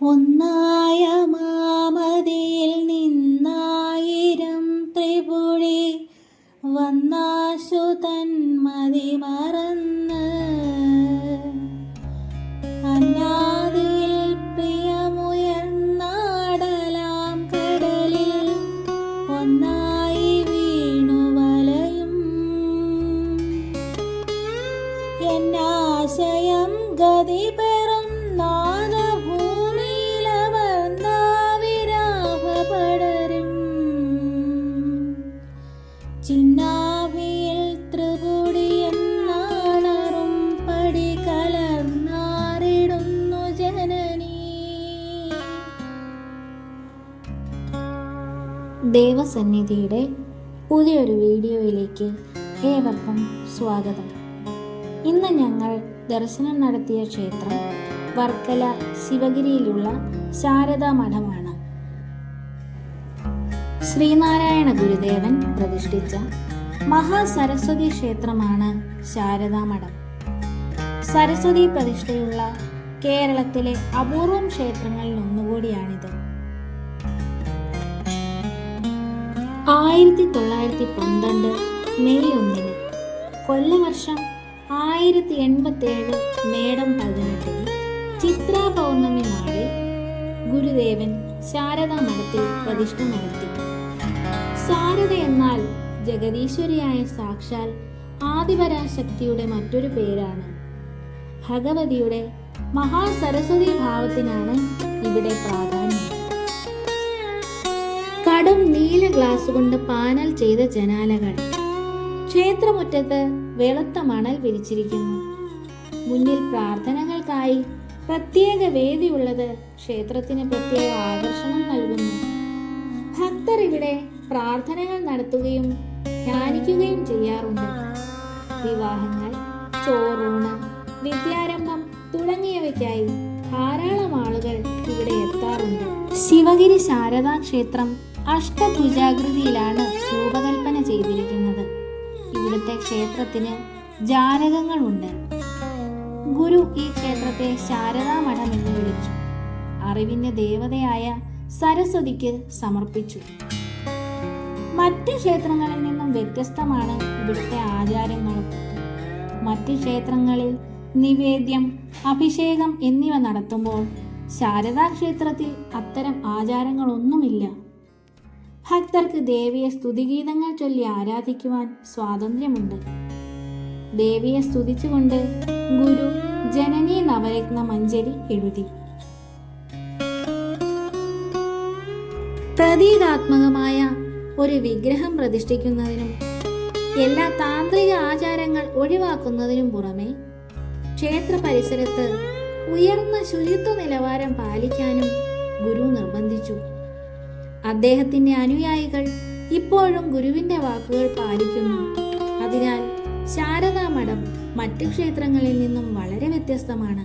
ഒന്നായ മാമതിയിൽ നിന്നായിരം ത്രിപുഴി വന്നാശു തന്മതി മറന്ന്. അന്നാദിയിൽ പ്രിയമുയർന്നാടലാം കടലിൽ ദേവസന്നിധിയുടെ പുതിയൊരു വീഡിയോയിലേക്ക് ഏവർക്കും സ്വാഗതം. ഇന്ന് ഞങ്ങൾ ദർശനം നടത്തിയ ക്ഷേത്രം വർക്കല ശിവഗിരിയിലുള്ള ശാരദാ മഠമാണ്. ശ്രീനാരായണ ഗുരുദേവൻ പ്രതിഷ്ഠിച്ച മഹാസരസ്വതി ക്ഷേത്രമാണ് ശാരദാ മഠം. സരസ്വതി പ്രതിഷ്ഠയുള്ള കേരളത്തിലെ അപൂർവം ക്ഷേത്രങ്ങളിൽ ഒന്നുകൂടിയാണിത്. ആയിരത്തി തൊള്ളായിരത്തി പന്ത്രണ്ട് മെയ് ഒന്നിന് കൊല്ലവർഷം ആയിരത്തി എൺപത്തി ഏഴ് മേടം പതിനെട്ടിന് ചിത്ര പൗർണമി നാളിൽ ഗുരുദേവൻ ശാരദാ മഠത്തിൽ പ്രതിഷ്ഠ നടത്തി. ശാരദ എന്നാൽ ജഗദീശ്വരിയായ സാക്ഷാൽ ആദിപരാശക്തിയുടെ മറ്റൊരു പേരാണ്. ഭഗവതിയുടെ മഹാസരസ്വതി ഭാവത്തിനാണ് ഇവിടെ പ്രാധാന്യം. കടും നീല ഗ്ലാസ് കൊണ്ട് പാനൽ ചെയ്ത ജനാലകൾ. ക്ഷേത്രമുറ്റത്ത് വെളുത്ത മണൽ വിരിച്ചിരിക്കുന്നു. മുന്നിൽ പ്രാർത്ഥനകൾക്കായി പ്രത്യേക വേദിയുള്ളത് ക്ഷേത്രത്തിന് പ്രത്യേക ആകർഷണം നൽകുന്നു. ഭക്തർ ഇവിടെ പ്രാർത്ഥനകൾ നടത്തുകയും ധ്യാനിക്കുകയും ചെയ്യാറുണ്ട്. വിവാഹങ്ങൾ ചോറൂണ് വിദ്യാരംഭം തുടങ്ങിയവയ്ക്കായി ധാരാളം ആളുകൾ ഇവിടെ എത്താറുണ്ട്. ശിവഗിരി ശാരദാ ക്ഷേത്രം അഷ്ടഭുജാകൃതിയിലാണ് രൂപകൽപ്പന ചെയ്തിരിക്കുന്നത്. ഇവിടുത്തെ ക്ഷേത്രത്തിന് ജാലകങ്ങളുണ്ട് ഗുരു ഈ ക്ഷേത്രത്തെ ശാരദാ മഠം എന്ന് വിളിച്ചു. അറിവിന്റെ ദേവതയായ സരസ്വതിക്ക് സമർപ്പിച്ചു. മറ്റ് ക്ഷേത്രങ്ങളിൽ നിന്നും വ്യത്യസ്തമാണ് ഇവിടുത്തെ ആചാരങ്ങളും. മറ്റ് ക്ഷേത്രങ്ങളിൽ നിവേദ്യം അഭിഷേകം എന്നിവ നടത്തുമ്പോൾ ശാരദാ ക്ഷേത്രത്തിൽ അത്തരം ആചാരങ്ങളൊന്നുമില്ല. ഭക്തർക്ക് ദേവിയെ സ്തുതിഗീതങ്ങൾ ചൊല്ലി ആരാധിക്കുവാൻ സ്വാതന്ത്ര്യമുണ്ട്. ദേവിയെ സ്തുതിച്ചുകൊണ്ട് ഗുരു ജനനി നവരത്ന മഞ്ജരി എഴുതി. പ്രതീകാത്മകമായ ഒരു വിഗ്രഹം പ്രതിഷ്ഠിക്കുന്നതിനും എല്ലാ താന്ത്രിക ആചാരങ്ങൾ ഒഴിവാക്കുന്നതിനും പുറമെ ക്ഷേത്ര പരിസരത്ത് ഉയർന്ന ശുചിത്വ നിലവാരം പാലിക്കാനും ഗുരു അദ്ദേഹത്തിന്റെ അനുയായികൾ ഇപ്പോഴും ഗുരുവിന്റെ വാക്കുകൾ പാലിക്കുന്നു. അതിനാൽ ശാരദാമഠം മറ്റു ക്ഷേത്രങ്ങളിൽ നിന്നും വളരെ വ്യത്യസ്തമാണ്.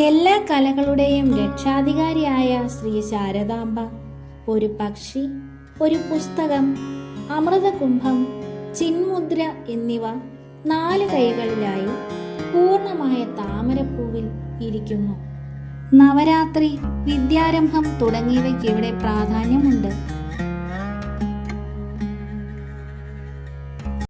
എല്ലാ കലകളുടെയും രക്ഷാധികാരിയായ ശ്രീ ശാരദാംബ ഒരു പക്ഷി ഒരു പുസ്തകം അമൃതകുംഭം ചിന്മുദ്ര എന്നിവ നാല് കൈകളിലായി പൂർണമായ താമരപ്പൂവിൽ ഇരിക്കുന്നു. നവരാത്രി വിദ്യാരംഭം തുടങ്ങിയവയ്ക്ക് ഇവിടെ പ്രാധാന്യമുണ്ട്.